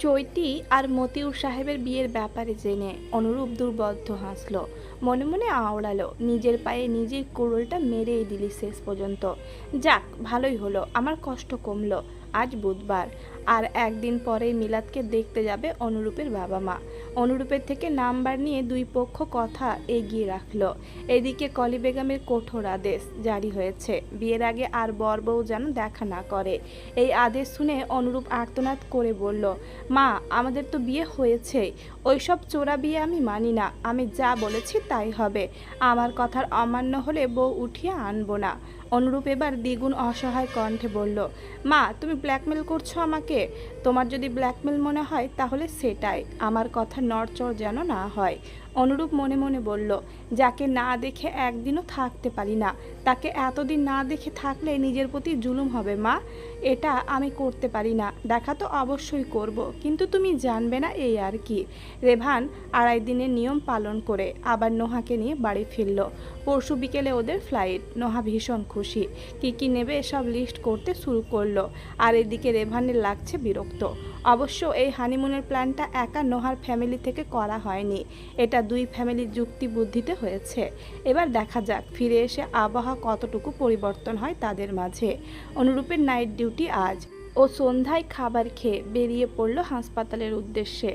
চৈতি আর মতিউর সাহেবের বিয়ের ব্যাপারে জেনে অনুরূপ দুর্বদ্ধ হাসল। মনে মনে আওড়ালো, নিজের পায়ে নিজের কুড়োলটা মেরেই দিলি শেষ পর্যন্ত। যাক, ভালোই হলো, আমার কষ্ট কমলো। আজ বুধবার। আর একদিন পরেই মিলাদকে দেখতে যাবে অনুরূপের বাবা মা। অনুরূপের থেকে নাম্বার নিয়ে দুই পক্ষ কথা এগিয়ে রাখল। এদিকে কলি বেগমের কঠোর আদেশ জারি হয়েছে। বিয়ের আগে আর বর বউ যেন দেখা না করে। এই আদেশ শুনে অনুরূপ আর্তনাদ করে বলল, মা, আমাদের তো বিয়ে হয়েছেই ওইসব চোরা বিয়ে আমি মানি না। আমি যা বলেছি তাই হবে। আমার কথার অমান্য হলে বউ উঠিয়ে আনব না। অনুরূপ এবার দ্বিগুণ অসহায় কণ্ঠে বলল, মা, তুমি ব্ল্যাকমেল করছ আমাকে। তোমার যদি ব্ল্যাকমেল মনে হয়, তাহলে সেটাই। আমার কথা নড়চড় যেন না হয়। অনুরূপ মনে মনে বলল, যাকে না দেখে একদিনও থাকতে পারি না তাকে এতদিন না দেখে থাকলে নিজের প্রতি জুলুম হবে, মা। এটা আমি করতে পারি না। দেখা তো অবশ্যই করব, কিন্তু তুমি জানবে না এই আর কি। রেভান আড়াই দিনের নিয়ম পালন করে আবার নোহাকে নিয়ে বাড়ি ফিরল। পরশু বিকেলে ওদের ফ্লাইট। নোহা ভীষণ খুশি। কি কি নেবে সব লিস্ট করতে শুরু করল। আর এদিকে রেভানের লাগছে বিরক্ত। অবশ্য এই হানিমুনের প্ল্যানটা একা নোহার ফ্যামিলি থেকে করা হয়নি। এটা দুই ফ্যামিলির যুক্তি বুদ্ধিতে হয়েছে। এবার দেখা যাক, ফিরে এসে আবহাওয়া কতটুকু পরিবর্তন হয় তাদের মাঝে। অনুরূপের নাইট ডিউটি আজ। ও সন্ধ্যায় খাবার খেয়ে বেরিয়ে পড়ল হাসপাতালের উদ্দেশ্যে।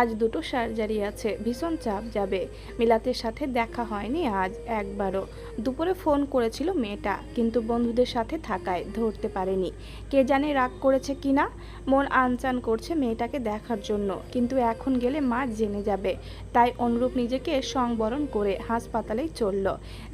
আজ দুটো সার্জারি আছে, ভীষণ চাপ যাবে। মিলাতের সাথে দেখা হয়নি আজ একবারও। দুপুরে ফোন করেছিল মেয়েটা, কিন্তু বন্ধুদের সাথে থাকায় ধরতে পারেনি। কে জানে রাগ করেছে কিনা মন আনচান করছে মেয়েটাকে দেখার জন্য, কিন্তু এখন গেলে মা জেনে যাবে। তাই অনুরূপ নিজেকে সংবরণ করে হাসপাতালেই চলল।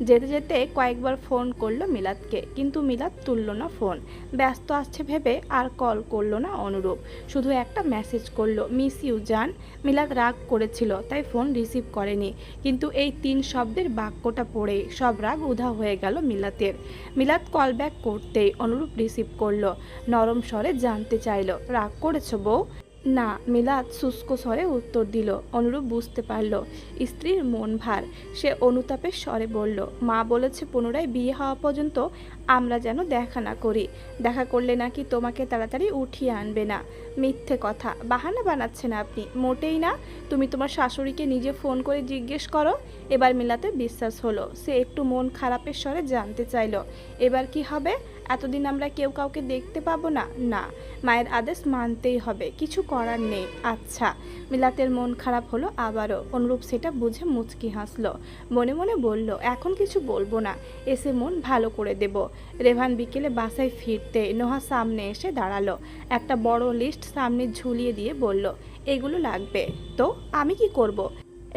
যেতে যেতে কয়েকবার ফোন করল মিলাতকে, কিন্তু মিলাদ তুলল না ফোন। ব্যস্ত আসছে ভেবে আর কল করল না অনুরূপ। শুধু একটা মেসেজ করল মিস ইউ জান। মিলাদ রাগ করেছিল, তাই ফোন রিসিভ করেনি। কিন্তু এই তিন শব্দের বাক্যটা পড়ে সব রাগ উধা হয়ে গেল মিলাতের। মিলাদ কল ব্যাক করতেই অনুরূপ রিসিভ করল, নরম স্বরে জানতে চাইলো, রাগ করেছ বউ? না। মিলাদ শুষ্ক স্বরে উত্তর দিল, অনুরূপ বুঝতে পারল, স্ত্রীর মন ভার। সে অনুতাপের স্বরে বলল, মা বলেছে পুনরায় বিয়ে হওয়া পর্যন্ত আমরা যেন দেখা না করি। দেখা করলে নাকি তোমাকে তাড়াতাড়ি উঠিয়ে আনবে না। মিথ্যে কথা। বাহানা বানাচ্ছেন আপনি। মোটেই না। তুমি তোমার শাশুড়িকে নিজে ফোন করে জিজ্ঞেস করো। এবার মিলাতে বিশ্বাস হলো। সে একটু মন খারাপের স্বরে জানতে চাইলো। এবার কি হবে? এতদিন আমরা কেউ কাউকে দেখতে পাবো না? না। মায়ের আদেশ মানতেই হবে। কিছু করার নেই। আচ্ছা। মিলাতের মন খারাপ হলো আবারও। অনুরূপ সেটা বুঝে মুচকি হাসলো। মনে মনে বলল, এখন কিছু বলব না। এসে মন ভালো করে দেব। রেভান বিকেলে বাসায় ফিরতে নোহা সামনে এসে দাঁড়াল। একটা বড় লিস্ট সামনে ঝুলিয়ে দিয়ে বলল, এগুলো লাগবে। তো আমি কি করব।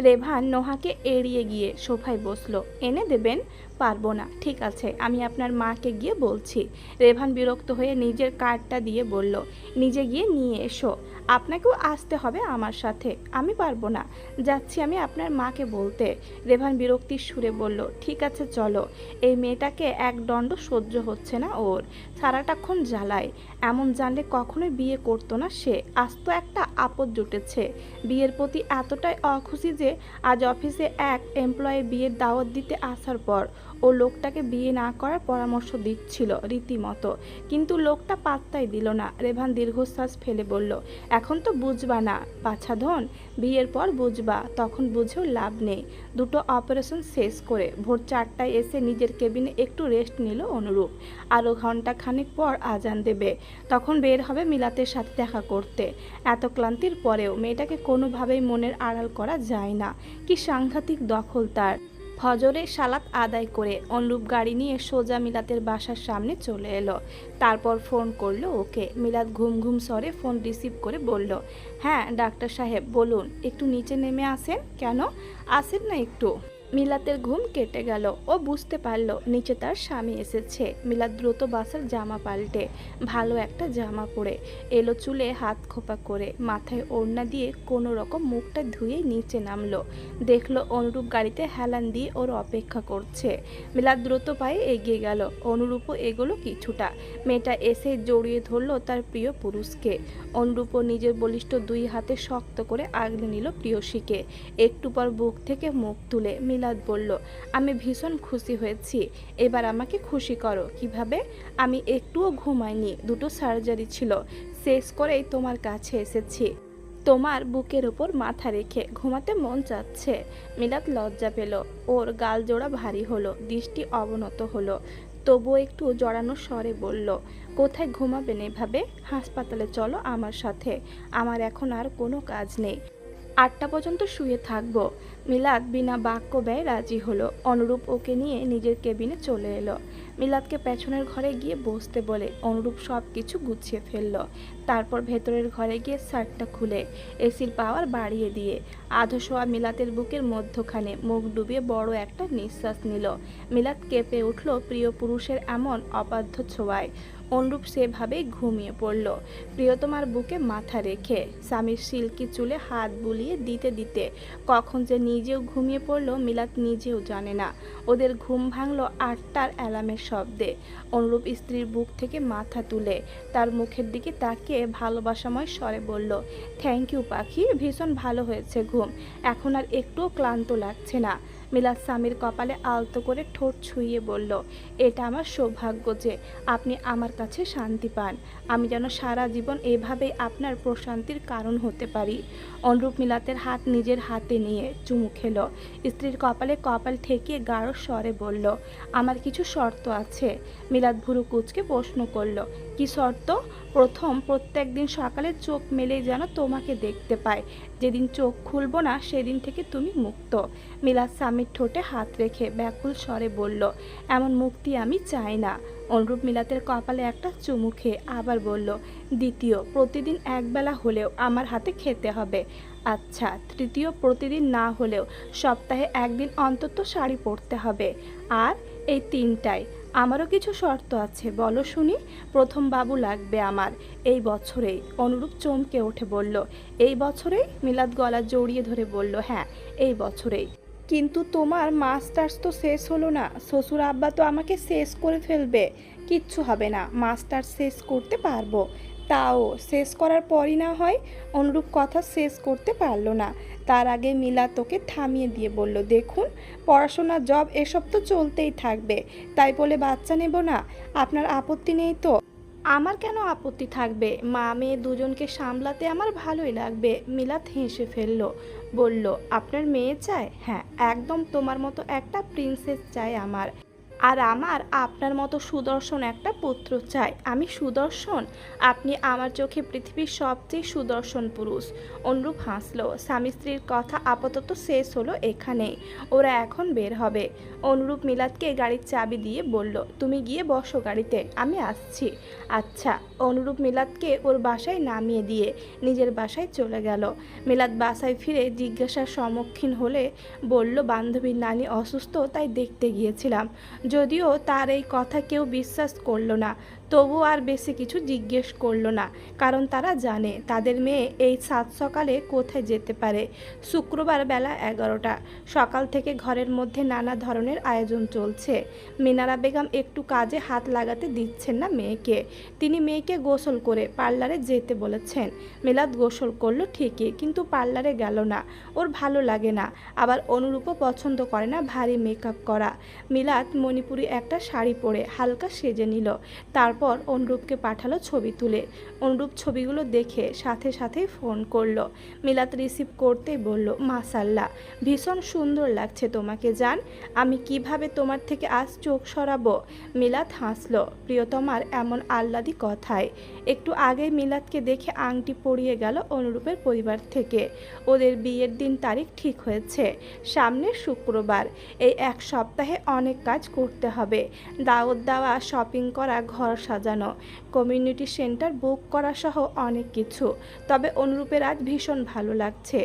রেভান নোহাকে এড়িয়ে গিয়ে সোফায় বসল। এনে দেবেন? পারব না। ঠিক আছে, আমি আপনার মাকে গিয়ে বলছি। রেভান বিরক্ত হয়ে নিজের কার্ডটা দিয়ে বলল, নিজে গিয়ে নিয়ে এসো। আপনাকেও আসতে হবে আমার সাথে, আমি পারব না। যাচ্ছি আমি আপনার মাকে বলতে। রেভান বিরক্তির সুরে বলল, ঠিক আছে, চলো। এই মেয়েটাকে এক দণ্ড সহ্য হচ্ছে না ওর। সারাটাক্ষণ জ্বালায়। এমন জানলে কখনোই বিয়ে করতো না সে। আজ তো একটা আপদ জুটেছে। বিয়ের প্রতি এতটাই অখুশি যে আজ অফিসে এক এমপ্লয়ি বিয়ের দাওয়াত দিতে আসার পর ও লোকটাকে বিয়ে না করার পরামর্শ দিচ্ছিল রীতিমতো। কিন্তু লোকটা পাত্তাই দিল না। রেভান দীর্ঘশ্বাস ফেলে বলল, এখন তো বুঝবা না বাছাধন বিয়ের পর বুঝবা, তখন বুঝেও লাভ নেই। দুটো অপারেশন শেষ করে ভোর চারটায় এসে নিজের কেবিনে একটু রেস্ট নিল অনুরূপ। আরও ঘণ্টা খানিক পর আজান দেবে। তখন বের হবে মিলাতের সাথে দেখা করতে। এত ক্লান্তির পরেও মেয়েটাকে কোনোভাবেই মনের আড়াল করা যায় না। কি সাংঘাতিক দখল তার। ফজরে সালাত আদায় করে অনুরূপ গাড়ি নিয়ে সোজা মিলাতের বাসার সামনে চলে এলো। তারপর ফোন করল ওকে। মিলাত ঘুম ঘুম স্বরে ফোন রিসিভ করে বলল হ্যাঁ ডাক্তার সাহেব, বলুন, একটু নিচে নেমে আসেন কেন? আসেন না একটু। মিলাতের ঘুম কেটে গেল ও বুঝতে পারল নিচে তার স্বামী এসেছে। মিলাদ দ্রুত বাসার জামা পাল্টে ভালো একটা জামা পরে এলো চুলে হাত খোপা করে, মাথায় ওড়না দিয়ে কোনো রকম মুখটা ধুয়ে নিচে নামলো। দেখল অনুরূপ গাড়িতে হেলান দিয়ে ওর অপেক্ষা করছে। মিলাদ দ্রুত পায়ে এগিয়ে গেল, অনুরূপও এগোলো কিছুটা। মেয়েটা এসে জড়িয়ে ধরলো তার প্রিয় পুরুষকে। অনুরূপও নিজের বলিষ্ঠ দুই হাতে শক্ত করে আগলে নিল প্রিয়সীকে। একটু পর বুক থেকে মুখ তুলে মিলাদ বলল, আমি ভীষণ খুশি হয়েছি। এবার আমাকে খুশি করো। কীভাবে? আমি একটুও ঘুমাইনি। দুটো সার্জারি ছিল। শেষ করেই তোমার কাছে এসেছি। তোমার বুকের ওপর মাথা রেখে ঘুমাতে মন চাচ্ছে। মিলাত লজ্জা পেল। ওর গাল জোড়া ভারী হলো। দৃষ্টি অবনত হলো। তবুও একটু জড়ানো স্বরে বলল, কোথায় ঘুমাবেন এভাবে? হাসপাতালে চলো আমার সাথে। আমার এখন আর কোনো কাজ নেই। আটটা পর্যন্ত শুয়ে থাকব। মিলাদ বিনা বাক্য ব্যয় রাজি হলো। অনুরূপ ওকে নিয়ে নিজের কেবিনে চলে এলো। মিলাদকে পেছনের ঘরে গিয়ে বসতে বলে, অনুরূপ সব কিছু গুছিয়ে ফেলল। তারপর ভেতরের ঘরে গিয়ে শার্টটা খুলে এসির পাওয়ার বাড়িয়ে দিয়ে, আধো শোয়া মিলাতের বুকের মধ্যখানে মুখ ডুবিয়ে বড় একটা নিঃশ্বাস নিল। মিলাদ কেঁপে উঠল প্রিয় পুরুষের এমন অবাধ্য ছোঁয়ায়। অনুরূপ সেভাবেই ঘুমিয়ে পড়ল। প্রিয়তমার বুকে মাথা রেখে স্বামীর সিল্কি চুলে হাত বুলিয়ে দিতে দিতে কখন যে নিজেও ঘুমিয়ে পড়ল মিলাত নিজেও জানে না। ওদের ঘুম ভাঙল আটটার অ্যালার্মের শব্দে। অনুরূপ স্ত্রীর বুক থেকে মাথা তুলে তার মুখের দিকে তাকিয়ে ভালোবাসাময় স্বরে বলল থ্যাংক ইউ পাখি, ভীষণ ভালো হয়েছে ঘুম। এখন আর একটুও ক্লান্ত লাগছে না। মিলাদ স্বামীর কপালে আলতো করে ঠোঁট ছুঁয়ে বলল, এটা আমার সৌভাগ্য যে আপনি আমার কাছে শান্তি পান। আমি যেন সারা জীবন এভাবেই আপনার প্রশান্তির কারণ হতে পারি। অনুরূপ মিলাতের হাত নিজের হাতে নিয়ে চুমু খেলো। স্ত্রীর কপালে কপাল ঠেকিয়ে গাঢ় স্বরে বলল, আমার কিছু শর্ত আছে। মিলাদ ভুরু কুচকে প্রশ্ন করল কি শর্ত? প্রথম প্রত্যেক দিন সকালে চোখ মেলেই যেন তোমাকে দেখতে পায়। যেদিন চোখ খুলবো না, সেদিন থেকে তুমি মুক্ত। মিলাদ স্বামীর ঠোঁটে হাত রেখে ব্যাকুল স্বরে বলল, এমন মুক্তি আমি চাই না। অনুরূপ মিলাতের কপালে একটা চুমু খেয়ে আবার বলল, দ্বিতীয়, প্রতিদিন একবেলা হলেও আমার হাতে খেতে হবে। আচ্ছা তৃতীয়, প্রতিদিন না হলেও সপ্তাহে একদিন অন্তত শাড়ি পরতে হবে। আর এই তিনটাই আমারও কিছু শর্ত আছে, বলো শুনি। প্রথম বাবু লাগবে আমার। এই বছরেই। অনুরূপ চমকে উঠে বলল, এই বছরেই? মিলাদ গলা জড়িয়ে ধরে বলল হ্যাঁ এই বছরেই। কিন্তু তোমার মাস্টার্স তো শেষ হলো না। শ্বশুর আব্বা তো আমাকে শেষ করে ফেলবে। কিচ্ছু হবে না। মাস্টার্স শেষ করতে পারব। তাও শেষ করার পরই না হয় অনুরূপ কথা শেষ করতে পারল না। তার আগে মিলা তোকে থামিয়ে দিয়ে বলল, দেখুন, পড়াশোনা, জব, এসব তো চলতেই থাকবে। তাই বলে বাচ্চা নেব না? আপনার আপত্তি নেই তো? আমার কেন আপত্তি থাকবে? মা, মেয়ে দুজনকে সামলাতে আমার ভালোই লাগবে। মিলাত হেসে ফেলল, বলল, আপনার মেয়ে চায়? হ্যাঁ একদম তোমার মতো একটা প্রিন্সেস চাই আমার। আর আমার আপনার মতো সুদর্শন একটা পুত্র চাই। আমি সুদর্শন। আপনি আমার চোখে পৃথিবীর সবচেয়ে সুদর্শন পুরুষ। অনুরূপ হাসলো। স্বামী স্ত্রীর কথা আপাতত শেষ হলো এখানে। ওরা এখন বের হবে। অনুরূপ মিলাদকে গাড়ির চাবি দিয়ে বলল, তুমি গিয়ে বসো গাড়িতে, আমি আসছি। আচ্ছা। অনুরূপ মিলাদকে ওর বাসায় নামিয়ে দিয়ে নিজের বাসায় চলে গেল। মিলাদ বাসায় ফিরে জিজ্ঞাসার সম্মুখীন হলে বলল, বান্ধবীর নানি অসুস্থ, তাই দেখতে গিয়েছিলাম। যদিও তার এই কথা কেউ বিশ্বাস করল না। তবু আর বেশি কিছু জিজ্ঞেস করল না, কারণ তারা জানে তাদের মেয়ে এই সাত সকালে কোথায় যেতে পারে। শুক্রবার বেলা এগারোটা, সকাল থেকে ঘরের মধ্যে নানা ধরনের আয়োজন চলছে। মিনারা বেগম একটু কাজে হাত লাগাতে দিচ্ছেন না মেয়েকে। তিনি মেয়েকে গোসল করে পার্লারে যেতে বলেছেন। মিলাদ গোসল করল ঠিকই, কিন্তু পার্লারে গেল না। ওর ভালো লাগে না, আবার অনুরূপও পছন্দ করে না ভারী মেকআপ করা। মিলাদ মণিপুরি একটা শাড়ি পরে হালকা সেজে নিল, তারপর অনুরূপকে পাঠালো ছবি তুলে। অনুরূপ ছবিগুলো দেখে সাথে সাথেই ফোন করল। মিলাত রিসিভ করতেই বলল মাসাল্লাহ ভীষণ সুন্দর লাগছে তোমাকে, জান। আমি কীভাবে তোমার থেকে আজ চোখ সরাবো? মিলাত হাসলো, প্রিয়তমার এমন আহ্লাদি কথায়। একটু আগে মিলাদকে দেখে আংটি পরিয়ে গেল অনুরূপের পরিবার থেকে। ওদের বিয়ের দিন তারিখ ঠিক হয়েছে। সামনের শুক্রবার। এই এক সপ্তাহে অনেক কাজ করতে হবে। দাওয়াত দেওয়া, শপিং করা, ঘর সাজানো। কমিউনিটি সেন্টার বুক করা সহ অনেক কিছু। তবে অনুরূপের আজ ভীষণ ভালো লাগছে।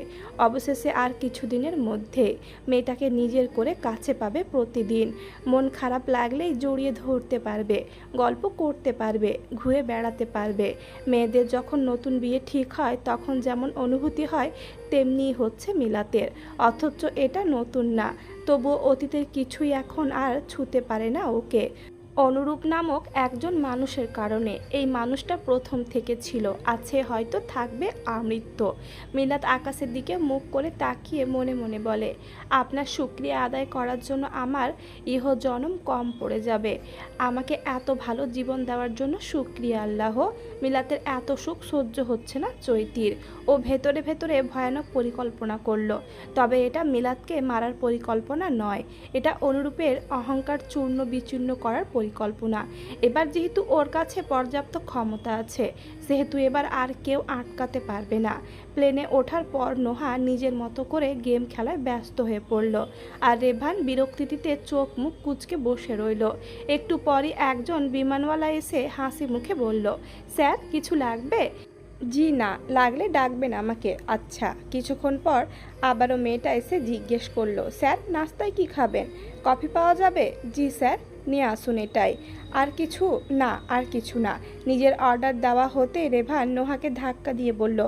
অবশেষে আর কিছুদিনের মধ্যে মেয়েটাকে নিজের করে কাছে পাবে প্রতিদিন। মন খারাপ লাগলেই জড়িয়ে ধরতে পারবে, গল্প করতে পারবে, ঘুরে বেড়াতে পারবে। মেয়েদের যখন নতুন বিয়ে ঠিক হয়, তখন যেমন অনুভূতি হয় তেমনি হচ্ছে মিলাতের। অথচ এটা নতুন না, তবুও অতীতের কিছুই এখন আর ছুতে পারে না ওকে। অনুরূপ নামক একজন মানুষের কারণে এই মানুষটা প্রথম থেকে ছিল। আছে হয়তো থাকবে আমৃত্য। মিলাত আকাশের দিকে মুখ করে তাকিয়ে মনে মনে বলে, আপনার শুক্রিয়া আদায় করার জন্য আমার ইহ জনম কম পড়ে যাবে। আমাকে এত ভালো জীবন দেওয়ার জন্য শুক্রিয়া আল্লাহ। মিলাতের এত সুখ সহ্য হচ্ছে না চৈতির। ও ভেতরে ভেতরে ভয়ানক পরিকল্পনা করল। তবে এটা মিলাতকে মারার পরিকল্পনা নয়। এটা অনুরূপের অহংকার চূর্ণ বিচূর্ণ করার এবার যেহেতু ওর কাছে পর্যাপ্ত ক্ষমতা আছে, সেহেতু এবার আর কেউ আটকাতে পারবে না। প্লেনে ওঠার পর নোহা নিজের মতো করে গেম খেলায় ব্যস্ত হয়ে পড়ল আর রেভান বিরক্তিতে চোখ মুখ কুচকে বসে রইল। একটু পরই একজন বিমানওয়ালা এসে হাসি মুখে বলল, স্যার, কিছু লাগবে? জি না, লাগলে ডাকবেন আমাকে। আচ্ছা। কিছুক্ষণ পর আবারও মেয়েটা এসে জিজ্ঞেস করল, স্যার, নাস্তায় কি খাবেন? কফি পাওয়া যাবে? জি, স্যার। নিয়ে আসুন এটাই। আর কিছু? না, আর কিছু না। নিজের অর্ডার দেওয়া হতে রেভান নোহাকে ধাক্কা দিয়ে বলল,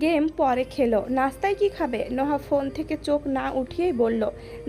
গেম পরে খেলো। নাস্তায় কি খাবে? নোহা ফোন থেকে চোখ না উঠিয়েই বলল,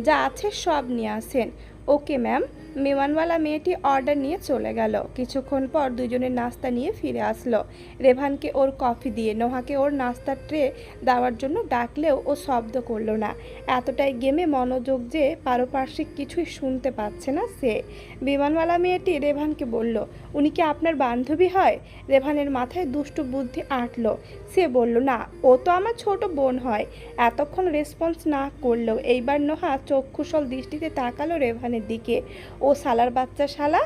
যা আছে সব নিয়ে আসেন। ওকে, ম্যাম। মেওয়ানওয়ালা মেয়েটি অর্ডার নিয়ে চলে গেল। কিছুক্ষণ পর দুজনের নাস্তা নিয়ে ফিরে আসলো। রেভানকে ওর কফি দিয়ে, নোহাকে ওর নাস্তার ট্রে দেওয়ার জন্য ডাকলেও ও শব্দ করল না। এতটাই গেমে মনোযোগ যে পারপার্শ্বিক কিছুই শুনতে পাচ্ছে না সে। বিমানওয়ালা মেয়েটি রেভানকে বলল, উনি কি আপনার বান্ধবী হয়? রেভানের মাথায় দুষ্ট বুদ্ধি আঁটলো। সে বলল, না, ও তো আমার ছোট বোন হয়। এতক্ষণ রেসপন্স না করলেও এইবার নোহা চক্ষুসল দৃষ্টিতে তাকালো রেভানের দিকে। ও শালার বাচ্চা শালা,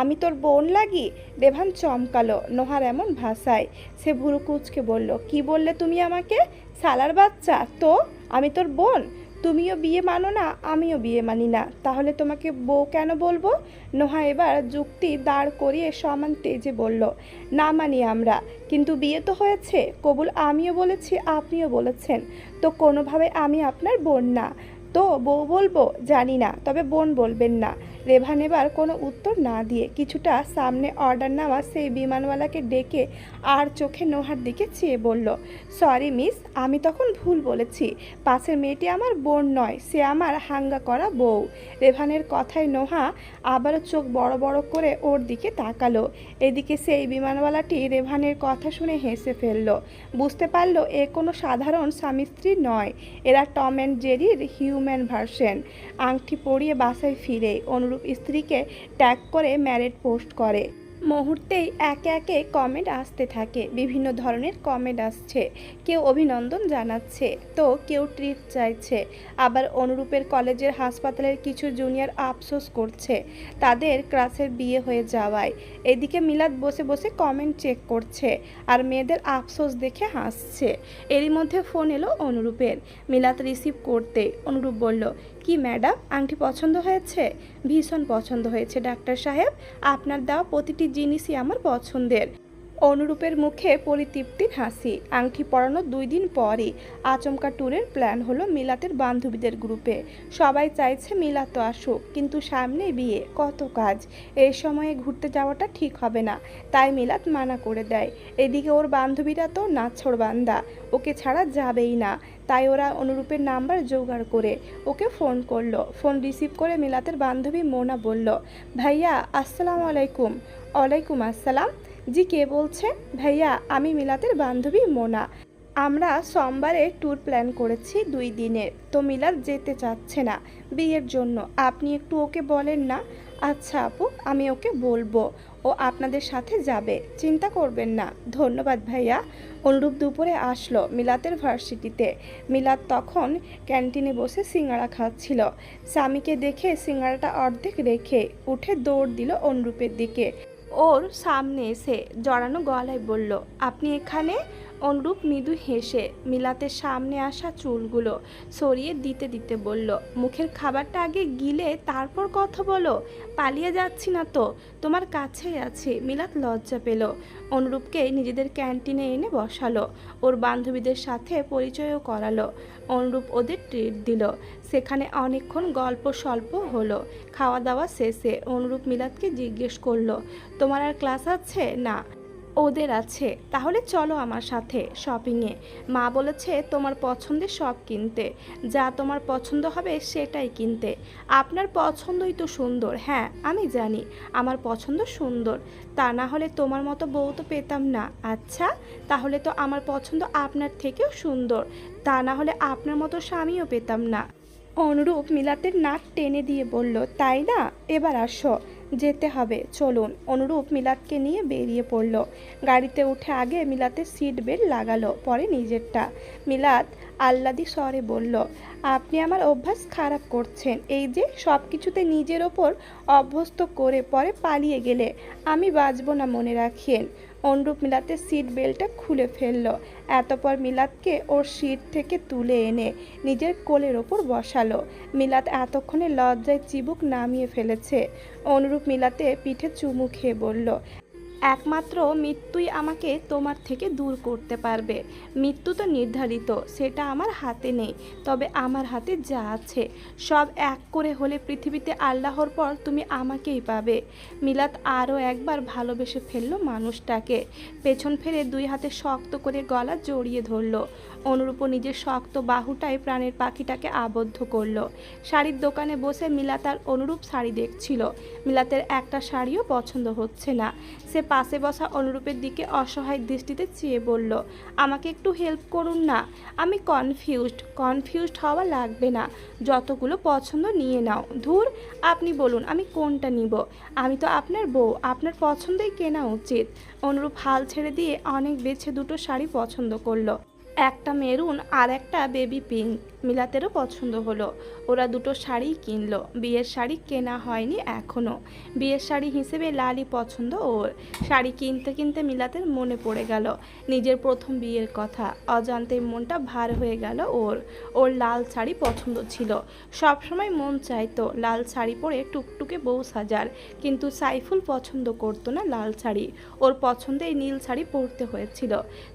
আমি তোর বোন লাগি? রেভান চমকালো, নোহার এমন ভাষায়। সে ভুরু কুচকে বলল, কি বললে তুমি আমাকে? শালার বাচ্চা? তো? আমি তোর বোন? তুমিও বিয়ে মানো না, আমিও বিয়ে মানি না। তাহলে তোমাকে বউ কেন বলব? নোহা এবার যুক্তি দাঁড় করিয়ে সমান তেজে বলল, না মানি আমরা, কিন্তু বিয়ে তো হয়েছে। কবুল আমিও বলেছি, আপনিও বলেছেন। তো কোনোভাবে আমি আপনার বোন না। তো বউ বলব? জানি না তবে বোন বলবেন না। রেভান এবার কোনো উত্তর না দিয়ে কিছুটা সামনে অর্ডার নেওয়া সেই বিমানওয়ালাকে ডেকে আর চোখে নোহার দিকে চেয়ে বলল সরি মিস আমি তখন ভুল বলেছি। পাশের মেয়েটি আমার বোন নয়, সে আমার হাঙ্গা করা বউ। রেভানের কথায় নোহা আবারও চোখ বড় বড় করে ওর দিকে তাকালো। এদিকে সেই বিমানওয়ালাটি রেভানের কথা শুনে হেসে ফেলল। বুঝতে পারল এ কোনো সাধারণ স্বামী স্ত্রী নয়। এরা টম অ্যান্ড জেরির হিউম্যান ভার্সন। আংটি পরিয়ে বাসায় ফিরে। অনুরূপ স্ত্রীকে ট্যাগ করে ম্যারেড পোস্ট করে। মুহূর্তেই একে একে কমেন্ট আসতে থাকে। বিভিন্ন ধরনের কমেন্ট আসছে। কেউ অভিনন্দন জানাচ্ছে, তো কেউ ট্রিট চাইছে। আবার অনুরূপের কলেজের হাসপাতালের কিছু জুনিয়র আফসোস করছে, তাদের ক্লাসের বিয়ে হয়ে যাওয়ায়। এদিকে মিলাদ বসে বসে কমেন্ট চেক করছে আর মেয়েদের আফসোস দেখে হাসছে। এরই মধ্যে ফোন এলো অনুরূপের। মিলাদ রিসিভ করতে অনুরূপ বলল, কি ম্যাডাম, আংটি পছন্দ হয়েছে? ভীষণ পছন্দ হয়েছে, ডাক্তার সাহেব। আপনার দেওয়া প্রতিটি জিনিসই আমার পছন্দের। অনুরূপের মুখে পরিতৃপ্তির হাসি। আংটি পরানোর দুই দিন পরই আচমকা ট্যুরের প্ল্যান হলো মিলাতের বান্ধবীদের গ্রুপে। সবাই চাইছে মিলাত আসুক, কিন্তু সামনে বিয়ে। কত কাজ। এই সময়ে ঘুরতে যাওয়াটা ঠিক হবে না, তাই মিলাত মানা করে দেয়। এদিকে ওর বান্ধবীরা তো নাছড় বান্দা ওকে ছাড়া যাবেই না। তাই ওরা অনুরূপের নাম্বার জোগাড় করে ওকে ফোন করল। ফোন রিসিভ করে মিলাতের বান্ধবী মোনা বলল, ভাইয়া, আসসালামু আলাইকুম। ওয়ালাইকুম আসসালাম। জি, কে বলছে? ভাইয়া, আমি মিলাতের বান্ধবী মোনা। আমরা সোমবারে ট্যুর প্ল্যান করেছি দুই দিনের, তো মিলাদ যেতে চাচ্ছে না বিয়ের জন্য। আপনি একটু ওকে বলেন না। আচ্ছা আপু, আমি ওকে বলব। ও আপনাদের সাথে যাবে। চিন্তা করবেন না। ধন্যবাদ ভাইয়া। অনুরূপ দুপুরে আসলো মিলাতের ভার্সিটিতে। মিলাদ তখন ক্যান্টিনে বসে সিঙ্গাড়া খাচ্ছিল। স্বামীকে দেখে সিঙ্গাড়াটা অর্ধেক রেখে উঠে দৌড় দিল অনুরূপের দিকে। ওর সামনে এসে জড়ানো গলায় বলল, আপনি এখানে? অনুরূপ মৃদু হেসে মিলাতের সামনে আসা চুলগুলো সরিয়ে দিতে দিতে বলল, মুখের খাবারটা আগে গিলে তারপর কথা বলো। পালিয়ে যাচ্ছি না তো। তোমার কাছেই আছি। মিলাত লজ্জা পেল। অনুরূপকে নিজেদের ক্যান্টিনে এনে বসালো। ওর বান্ধবীদের সাথে পরিচয়ও করালো। অনুরূপ ওদের ট্রিট দিল। সেখানে অনেকক্ষণ গল্প স্বল্প হলো। খাওয়া দাওয়া শেষে অনুরূপ মিলাদকে জিজ্ঞেস করল, তোমার আর ক্লাস আছে? না। ওদের আছে, তাহলে চলো আমার সাথে শপিংয়ে মা বলেছে, তোমার পছন্দের সব কিনতে। যা তোমার পছন্দ হবে সেটাই কিনতে। আপনার পছন্দই তো সুন্দর হ্যাঁ আমি জানি, আমার পছন্দ সুন্দর। তা না হলে তোমার মতো বউ তো পেতাম না। আচ্ছা তাহলে তো আমার পছন্দ আপনার থেকেও সুন্দর। তা না হলে আপনার মতো স্বামীও পেতাম না। অনুরূপ মিলাতের নাক টেনে দিয়ে বলল, তাই না? এবার আসো। যেতে হবে। চলুন, অনুরূপ মিলাতকে নিয়ে বেরিয়ে পড়ল। গাড়িতে উঠে আগে মিলাতে সিট বেল্ট লাগালো, পরে নিজেরটা। মিলাত আল্লাদি স্বরে বলল, আপনি আমার অভ্যাস খারাপ করছেন। এই যে সব কিছুতে নিজের ওপর অভ্যস্ত করে পরে পালিয়ে গেলে আমি বাঁচব না মনে রাখিয়েন অনুরূপ মিলাতে সিট বেল্টটা খুলে ফেলল। এতপর মিলাতকে ওর সিট থেকে তুলে এনে নিজের কোলের ওপর বসালো। মিলাত এতক্ষণে লজ্জায় চিবুক নামিয়ে ফেলেছে। অনুরূপ মিলাতে পিঠে চুমু খেয়ে বলল একমাত্র মৃত্যুই আমাকে তোমার থেকে দূর করতে পারবে। মৃত্যু তো নির্ধারিত, সেটা আমার হাতে নেই, তবে আমার হাতে যা আছে, সব এক করে হলে পৃথিবীতে আল্লাহর পর তুমি আমাকেই পাবে। মিলাত আরও একবার ভালোবেসে ফেলল মানুষটাকে, পেছন ফেরে দুই হাতে শক্ত করে গলা জড়িয়ে ধরলো। অনুরূপ নিজের শক্ত বাহুটায় প্রাণের পাখিটাকে আবদ্ধ করল। শাড়ির দোকানে বসে মিলাত আর অনুরূপ শাড়ি দেখছিল। মিলাতের একটা শাড়িও পছন্দ হচ্ছে না। সে পাশে বসা অনুরূপের দিকে অসহায় দৃষ্টিতে চেয়ে বলল, আমাকে একটু হেল্প করুন না। আমি কনফিউজড কনফিউজড হওয়া লাগবে না। যতগুলো পছন্দ নিয়ে নাও। ধুর, আপনি বলুন, আমি কোনটা নিব? আমি তো আপনার বউ। আপনার পছন্দই কেনা উচিত। অনুরূপ হাল ছেড়ে দিয়ে অনেক বেছে দুটো শাড়ি পছন্দ করল। একটা মেরুন আর একটা বেবি পিঙ্ক। মিলাতেরও পছন্দ হলো। ওরা দুটো শাড়ি কিনলো। বিয়ের শাড়ি কেনা হয়নি এখনও বিয়ের শাড়ি হিসেবে লালই পছন্দ ওর। শাড়ি কিনতে কিনতে মিলাতের মনে পড়ে গেল। নিজের প্রথম বিয়ের কথা। অজান্তে মনটা ভার হয়ে গেল ওর। ওর লাল শাড়ি পছন্দ ছিল। সব সময় মন চাইতো লাল শাড়ি পরে টুকটুকে বউ সাজার। কিন্তু সাইফুল পছন্দ করতো না লাল শাড়ি। ওর পছন্দে নীল শাড়ি পরতে হয়েছিল।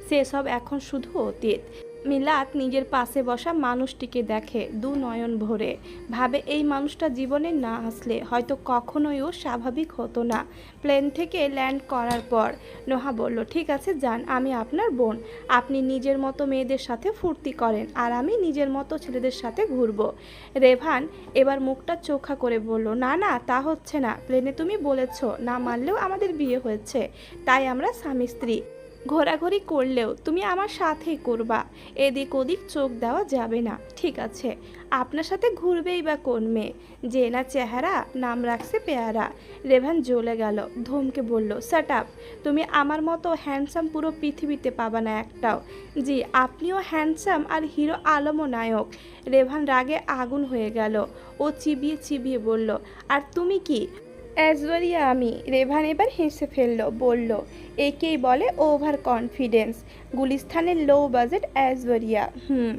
সেসব এখন শুধু অতীত। মিলাত নিজের পাশে বসা মানুষটিকে দেখে দু নয়ন ভরে। ভাবে এই মানুষটা জীবনে না আসলে হয়তো কখনোই ও স্বাভাবিক হতো না। প্লেন থেকে ল্যান্ড করার পর নোহা বলল, ঠিক আছে, যান, আমি আপনার বোন। আপনি নিজের মতো মেয়েদের সাথে ফুর্তি করেন আর আমি নিজের মতো ছেলেদের সাথে ঘুরবো। রেভান এবার মুখটা চোখা করে বলল, না না, তা হচ্ছে না। প্লেনে তুমি বলেছ, না মানলেও আমাদের বিয়ে হয়েছে। তাই আমরা স্বামী স্ত্রী। ঘোরাঘুরি করলেও তুমি আমার সাথেই করবা। এদিক ওদিক চোখ দেওয়া যাবে না। ঠিক আছে, আপনার সাথে ঘুরবেই বা কোন মেয়ে? যে না চেহারা, নাম রাখছে পেয়ারা। রেভান জ্বলে গেল, ধমকে বলল সেট আপ তুমি আমার মতো হ্যান্ডসাম পুরো পৃথিবীতে পাবা না একটাও। জি, আপনিও হ্যান্ডসাম আর হিরো আলমও নায়ক। রেভান রাগে আগুন হয়ে গেল। ও চিবিয়ে চিবিয়ে বলল, আর তুমি কি? অ্যাজওয়ারিয়া আমি। রেভান এবার হেসে ফেলল, বলল, একেই বলে ওভার কনফিডেন্স গুলিস্থানের লো বাজেট অ্যাজওয়ারিয়া। হুম।